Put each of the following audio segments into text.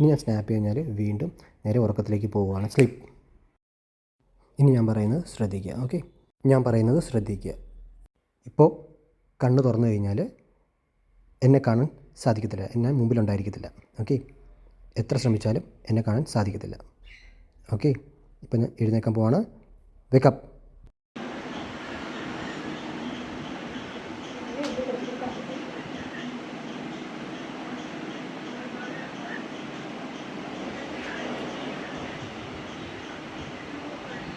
ഇനി ഞാൻ സ്നാപ്പ് കഴിഞ്ഞാൽ വീണ്ടും നേരെ ഉറക്കത്തിലേക്ക് പോവുകയാണ്. സ്ലിപ്പ് ഇനി ഞാൻ പറയുന്നത് ശ്രദ്ധിക്കുക ഓക്കെ ഞാൻ പറയുന്നത് ശ്രദ്ധിക്കുക. ഇപ്പോൾ കണ്ണ് തുറന്നു കഴിഞ്ഞാൽ എന്നെ കാണാൻ സാധിക്കത്തില്ല. എന്നെ മുമ്പിലുണ്ടായിരിക്കത്തില്ല ഓക്കെ എത്ര ശ്രമിച്ചാലും എന്നെ കാണാൻ സാധിക്കത്തില്ല ഓക്കെ ഇപ്പം ഞാൻ എഴുന്നേക്കാൻ പോവാണ്. വേക്കപ്പ്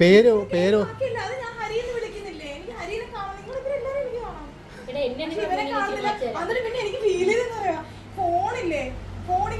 പേരോ പേരോ? ഫോണില്ലേ? ഫോൺ